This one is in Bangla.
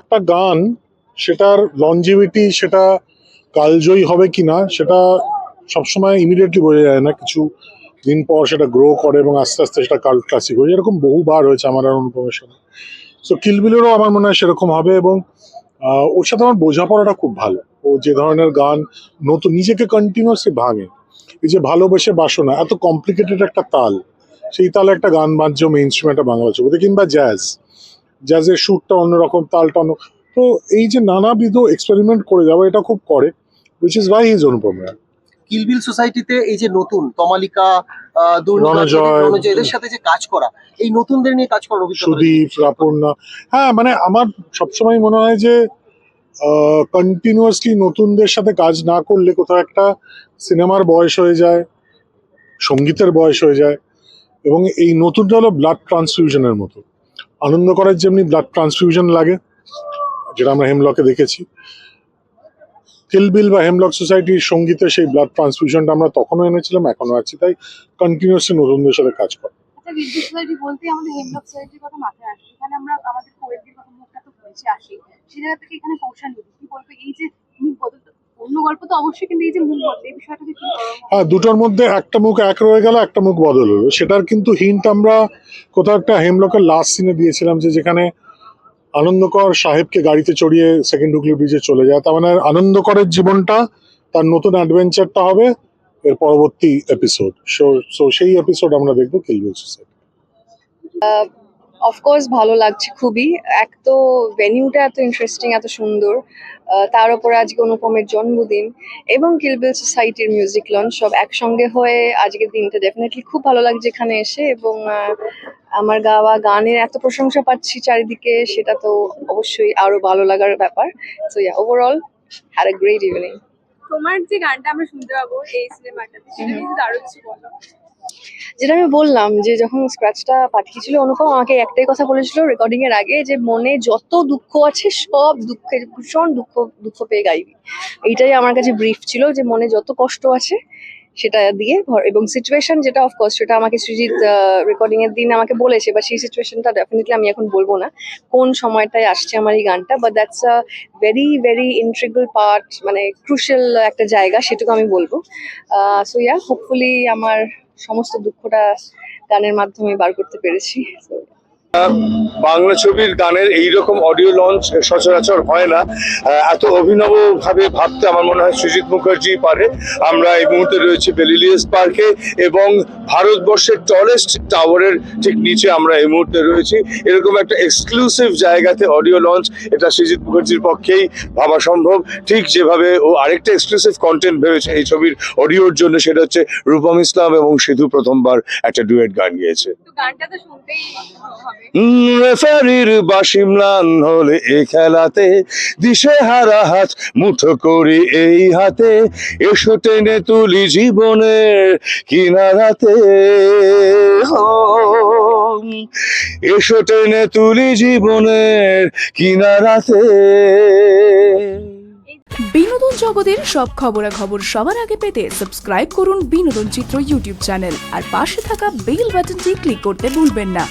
একটা গান, সেটার লঞ্জিভিটি সেটা কালজয়ী হবে কিনা সেটা সবসময় ইমিডিয়েটলি বোঝা যায় না। কিছু দিন পর সেটা গ্রো করে এবং আস্তে আস্তে সেটা কাল ক্লাসিক হয়ে। এরকম বহুবার হয়েছে আমার আর অনুপমের সাথে সো কিলবিলেরও আমার মনে হয় সেরকম হবে এবং ওর সাথে আমার বোঝাপড়াটা খুব ভালো। ও যে ধরনের গান নতুন, নিজেকে কন্টিনিউয়াসলি ভাঙে। এই যে ভালোবেসে বাসনা, এত কমপ্লিকেটেড একটা তাল। সেই তালে একটা গান বাজছে মেইন স্ট্রিম একটা বাংলা ছবিতে, কিংবা জ্যাজ জ্যাজের সুরটা অন্যরকম তালটা অন্য তো এই যে নানাবিধ এক্সপেরিমেন্ট করে যাওয়া এটা খুব করে which is why is Anupam Roy কিলবিল সোসাইটিতে এই যে নতুন তমালিকা। রণজয় এদের সাথে যে কাজ করা এই নতুনদের নিয়ে কাজ করার অভিজ্ঞতা সুদীপ রাপন্না হ্যাঁ মানে আমার সবসময় মনে হয় যে কন্টিনিউয়াসলি নতুনদের সাথে কাজ না করলে কোথাও একটা সিনেমার বয়স হয়ে যায় সঙ্গীতের বয়স হয়ে যায় এবং এই নতুনটা হলো ব্লাড ট্রান্সফিউশনের মতো আনন্দ করার যেমনি ব্লাড ট্রান্সফিউশন লাগে, যেটা আমরা হেমলকে দেখেছি। কিলবিল বা হেমলক সোসাইটির সঙ্গীতে সেই ব্লাড ট্রান্সফিউশনটা আমরা তখনও এনেছিলাম, এখনও আছি, তাই কন্টিনিউয়াসলি নতুনদের সাথে কাজ করা। আচ্ছা আমরা আমাদের কোয়েলদের কথা মুখটা তো বলছি আসি। সে জায়গা থেকে এখানে নিবি, কি বলবে এই যে মুখ অন্য গল্প তো অবশ্যই কিন্তু এই যে মুখ বদল এই বিষয়টাকে কি হ্যাঁ দুটোর মধ্যে একটা মুখ এক রয়ে গেল একটা মুখ বদল হলো। সেটার কিন্তু হিন্ট আমরা কোথাও একটা হেমলকের লাস্ট সিনে দিয়েছিলাম যে যেখানে আনন্দকর সাহেবকে গাড়িতে চড়িয়ে সেকেন্ড হুগলি ব্রিজে চলে যায়। তার মানে আনন্দকরের জীবনটা তার নতুন অ্যাডভেঞ্চারটা হবে এর পরবর্তী এপিসোড সো সো সেই এপিসোড আমরা দেখব কিলবিল সোসাইটি অফকোর্স ভালো লাগছে খুবই। এক তো ভেনিউটা এত ইন্টারেস্টিং এত সুন্দর। তার উপর আজকে অনুপমের জন্মদিন এবং কিলবিল সোসাইটির মিউজিক লঞ্চ সব একসঙ্গে হয়ে আজকের দিনটা ডেফিনেটলি খুব ভালো লাগছে এখানে এসে এবং আমার গাওয়া গানের এত প্রশংসা পাচ্ছি চারিদিকে সেটা তো অবশ্যই আরও ভালো লাগার ব্যাপার। So yeah overall had a great evening তোমার যে গানটা আমরা শুনতে পাবো এই সিনেমাটাতে সেটা আরও কিছু বলো। যেটা আমি বললাম যে যখন স্ক্র্যাচটা পাঠিয়েছিল, অনুপম আমাকে একটাই কথা বলেছিল রেকর্ডিং এর আগে যে মনে যত দুঃখ আছে, সব দুঃখের, ভীষণ দুঃখ দুঃখ পেয়ে গাইবি। এইটাই আমার কাছে ব্রিফ ছিল যে মনে যত কষ্ট আছে সেটা দিয়ে ভর- এবং সিচুয়েশন যেটা অফকোর্স সেটা আমাকে সৃজিত রেকর্ডিং এর দিন আমাকে বলেছে বা সেই সিচুয়েশনটা ডেফিনেটলি আমি এখন বলব না। কোন সময়টায় আসছে আমার এই গানটা? But that's a very very integral part মানে ক্রুশিয়াল একটা জায়গা, সেটুকু আমি বলব। সো ইয়া হোপফুলি আমার সমস্ত দুঃখটা গানের মাধ্যমে বার করতে পেরেছি। So, বাংলা ছবির গানের এইরকম অডিও লঞ্চ সচরাচর হয় না। এত অভিনব ভাবে ভাবতে আমার মনে হয় সুজিত মুখার্জি পারে। আমরা এই মুহূর্তে রয়েছি বেলিলিয়াস পার্কে এবং ভারতবর্ষের টলেস্ট টাওয়ারের ঠিক নিচে আমরা এই মুহূর্তে রয়েছি। এরকম একটা এক্সক্লুসিভ জায়গাতে অডিও লঞ্চ এটা সুজিত মুখার্জির পক্ষেই ভাবা সম্ভব। ঠিক যেভাবে ও আরেকটা এক্সক্লুসিভ কন্টেন্ট ভেবেছে এই ছবির অডিওর জন্য সেটা হচ্ছে রূপম ইসলাম এবং সিধু প্রথমবার একটা ডুয়েট গান গিয়েছে। গানটা তো শুনতেই হবে। রেফারির বাসিমলান হলে এ খেলাতে দিশে হারা হাত মুঠো করি এই হাতে। এসো টেনে তুলি জীবনের কিনারাতে। এসো টেনে তুলি জীবনের কিনারাতে। বিনোদন জগতের সব খবরাখবর সবার আগে পেতে সাবস্ক্রাইব করুন বিনোদন চিত্র ইউটিউব চ্যানেল আর পাশে থাকা বেল বাটনটি ক্লিক করতে ভুলবেন না।